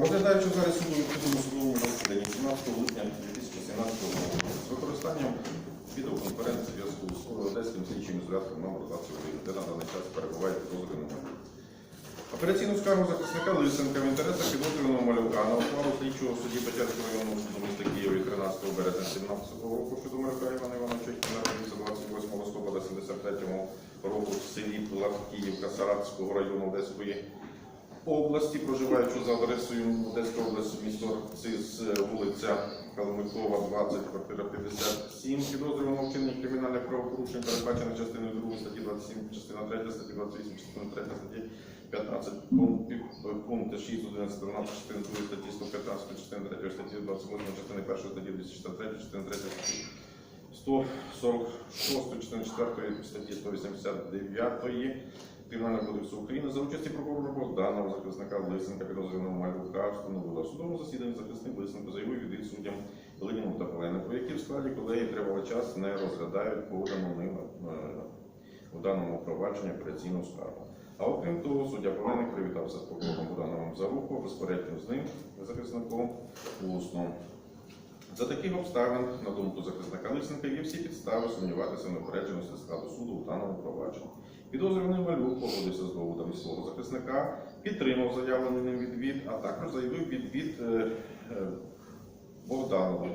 Розглядаючи зараз суду відкритому судовому засіданні 17 липня 2017 року з використанням відеоконференції зв'язку з Одеським слідчим ізолятором номер 21, де на даний час перебуває підозрюваний малюк. Операційну скаргу захисника Лисенка в інтересах підозрюваного малюка на ухвалу слідчого судді Печерського районного суду міста Києва 13 березня 2017 року щодо малюка Івана Івановича, який народився 28 листопада 73 року в селі Плавкіївка Саратського району Одеської області, проживаючи за адресою Одеська область, місто ЦИС, вулиця Калмикова, 20, квартира 57, підозрюваного вчинення кримінальних правопорушень, передбачених частиною 2 статті 27, частина 3 статті 28, частина 3 статті 15, пунктів, пункти 6, 11, 12, частини 2 статті 115, частини 3 статті 28, частини 1 статті 263, частини 3 статті 146 частини 4 статті 189 Кримінального кодексу України за участі прокурора Богданова, захисника Лисенка, підозрюваного Малюка, встановила в судовому засіданні захисник Лисенко заявив відвід суддям Леніну та Пеленику, які в складі колегії тривалий час не розглядають подану ним е, у даному провадженні операційну скаргу. А окрім того, суддя Пеленик привітався з прокурором Богдановим за руку, безперечно з ним, захисником, усно. За таких обставин, на думку захисника Лисенка, є всі підстави сумніватися в неупередженості складу суду у даному провадженні. Підозрюваний малюк погодився з доводами свого захисника, підтримав заявлений ним відвід, а також заявив відвід е, е, Богданову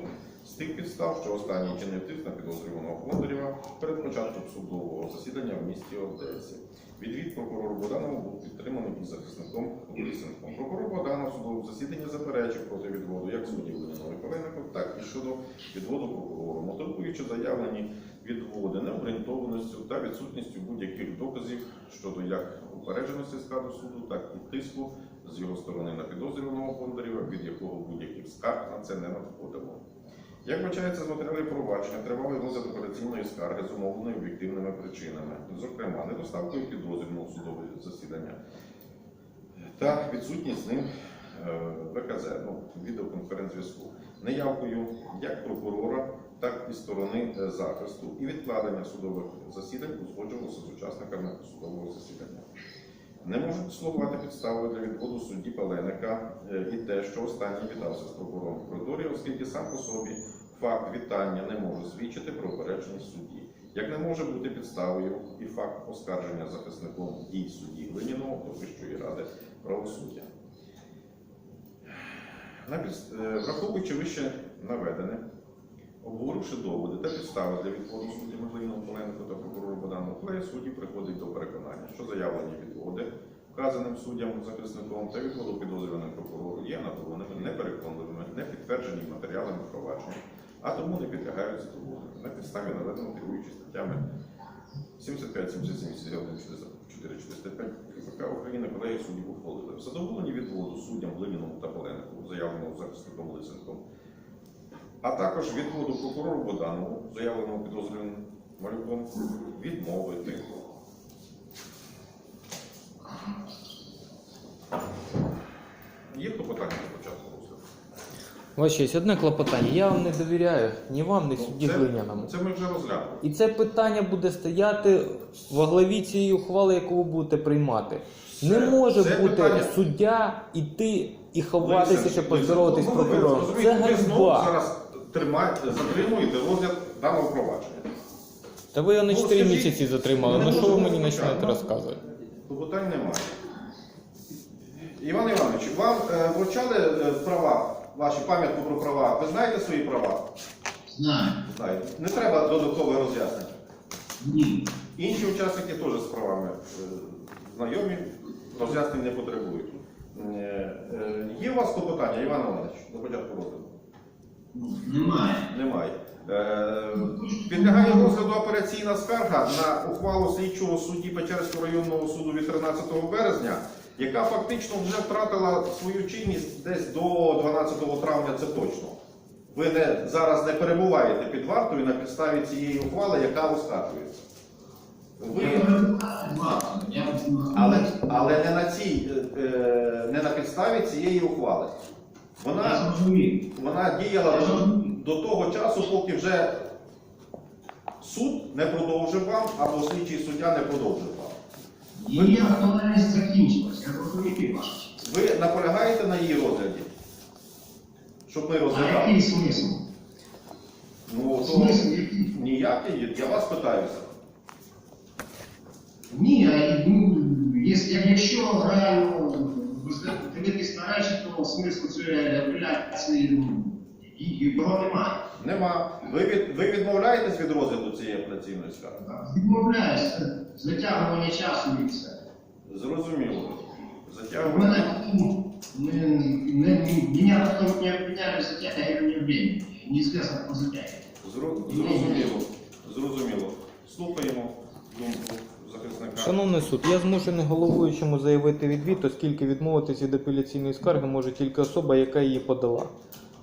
з тих підстав, що останній чинив тиск на підозрюваного Бондарєва перед початком судового засідання в місті Одесі. Відвід прокурору Богданова був підтриманий і захисником Лисенком. Прокурор Богданов в судовому засіданні заперечив проти відводу як суддів Ленінової Пелеников, так і щодо відводу прокурору, мотивуючи заявлені відводи неорієнтованістю та відсутністю будь-яких доказів щодо як упередженості складу суду, так і тиску з його сторони на підозрюваного Бондарєва, від якого будь-яких скарг на це не надходило. Як бачається з матеріалів провадження, тривалий розгляд операційної скарги зумовлений об'єктивними причинами, зокрема, недоставкою підозрюваного в судове засідання та відсутність з ним е, ВКЗ, ну, відеоконференц-зв'язку, неявкою як прокурора, так і сторони е, захисту, і відкладення судових засідань узгоджувалося з учасниками судового засідання. Не можуть слугувати підставою для відводу судді Паленика е, і те, що останній вітався з прокурором в коридорі, оскільки сам по собі факт вітання не може свідчити про опередженість судді. Як не може бути підставою і факт оскарження захисником дій судді Глиніного до Вищої ради правосуддя. Е, Враховуючи вище наведене, обговоривши доводи та підстави для відводу судді Глиніного Поленко та прокурору Богдану Клея, судді приходить до переконання, що заявлені відводи вказаним суддям захисником та відводу підозрюваним прокурору є надуманими, непереконливими, не підтверджені матеріалами провадження, а тому не підлягають задоволенню. На підставі наведено керуючи статтями 75, 77, 71, 64, 405 КПК України колеги суддів ухвалили. В задоволенні відводу суддям Глиніному та Поленику, заявленого захисником Лисенком, а також відводу прокурору Богданову, заявленого підозрюваним Малюком, відмовити. Є клопотання на початку розгляду? Ваша честь, одне клопотання. Я вам не довіряю ні вам, ні судді це, Глиняному. це ми вже розглянули. І це питання буде стояти во главі цієї ухвали, яку ви будете приймати. Не Це- може це бути питання- суддя іти і ховатися, щоб поздороватись з ну, прокурором. Це розумієте, ви знову ганьба. зараз затримуєте розгляд даного провадження. Та ви його на Ну, 4 скажіть, місяці затримали. ми Ну що ви можемо мені почати. починаєте розказувати? Клопотань немає. Іван Іванович, вам е, вручали е, права, ваші пам'ятку про права. Ви знаєте свої права? Знаю. Знаєте. Не треба додаткове роз'яснення. Ні. Інші учасники теж з правами е, знайомі, роз'яснень не потребують. Е, е, Є у вас клопотання, Іван Іванович, до початку розгляду? Немає. Немає. Е, Підлягає розгляду операційна скарга на ухвалу слідчого судді Печерського районного суду від 13 березня, яка фактично вже втратила свою чинність десь до 12 травня, це точно. Ви не, зараз не перебуваєте під вартою на підставі цієї ухвали, яка оскаржується. Ви, але, але не, на цій, е, е, не на підставі цієї ухвали. Вона вона діяла до, того часу, поки вже суд не продовжив вам або слідчий суддя не продовжив вам. Її актуальність закінчилась. Я зрозумів ваша. Ви наполягаєте на її розгляді? щоб ми А який смисл? Ну, то Смисл який? ніякий, я вас питаюся. Ні, а ну, якщо, якщо реально то смислу цієї апеляції його немає. Нема. Ви, від, ви відмовляєтесь від розгляду цієї апеляційної скарги? Відмовляюся, затягування часу і все. Зрозуміло. Затягування. ну, не, обвиняли в затягивании времени, неизвестно по затягиванию. Зро- Зрозуміло. Зрозуміло. Слухаємо. Шановний суд, я змушений головуючому заявити відвід, оскільки відмовитись від апеляційної скарги може тільки особа, яка її подала.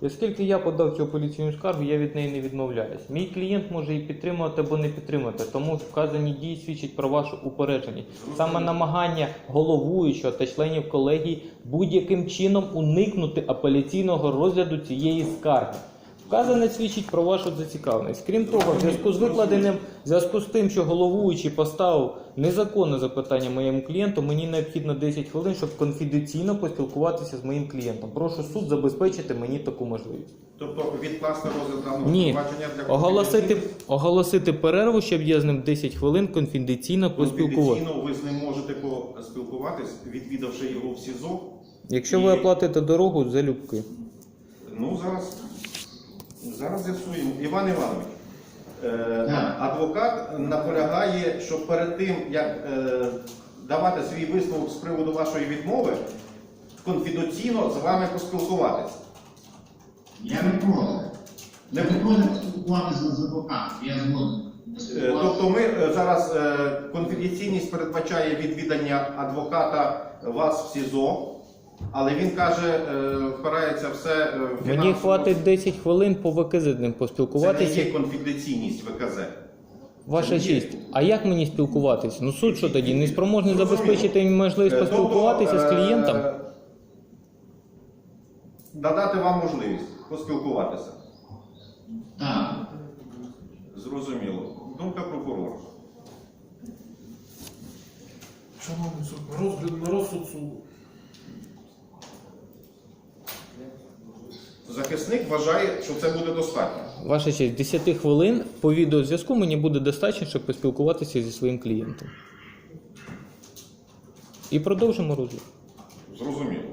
І оскільки я подав цю апеляційну скаргу, я від неї не відмовляюсь. Мій клієнт може її підтримувати або не підтримати, тому вказані дії свідчать про вашу упередженість. Саме намагання головуючого та членів колегії будь-яким чином уникнути апеляційного розгляду цієї скарги. Вказане свідчить про вашу зацікавленість. Крім того, в зв'язку з викладеним, в зв'язку з тим, що головуючий поставив незаконне запитання моєму клієнту, мені необхідно 10 хвилин, щоб конфіденційно поспілкуватися з моїм клієнтом. Прошу суд забезпечити мені таку можливість. Тобто відкласти розгляд даного Ні. для Оголосити, оголосити перерву, щоб я з ним 10 хвилин конфіденційно поспілкувався. Конфіденційно ви з ним можете поспілкуватись, відвідавши його в СІЗО. Якщо ви оплатите дорогу, залюбки. Ну, зараз, зараз з'ясуємо. Іван Іванович, е, адвокат наполягає, що перед тим, як е, давати свій висновок з приводу вашої відмови, конфіденційно з вами поспілкуватися. Я не проти. Не Я не проти спілкуватися з адвокатом, я згоден. Е, Тобто ми е, зараз е, конфіденційність передбачає відвідання адвоката вас в СІЗО, але він каже, е, впирається все е, в Мені хватить 10 хвилин поки з ним Це не є конфіденційність ВКЗ. Ваша честь, а як мені спілкуватися? Ну суд що тоді? Не спроможний забезпечити можливість Е, поспілкуватися тобто, з клієнтом? Надати вам можливість поспілкуватися. Так. Zрозуміло. Думка прокурора. Шановний суд, на розгляд на розсуд суду. Захисник вважає, що це буде достатньо. Ваша честь, 10 хвилин по відеозв'язку мені буде достатньо, щоб поспілкуватися зі своїм клієнтом. І продовжимо розгляд. Зрозуміло.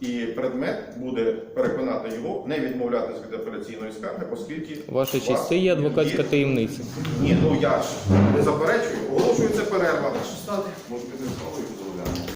І предмет буде переконати його не відмовлятися від апеляційної скарги, оскільки. Ваша честь, це є адвокатська є- таємниця. Ні, ну я ж не заперечую, оголошується перерва. Може піти в столову і дозволяємо.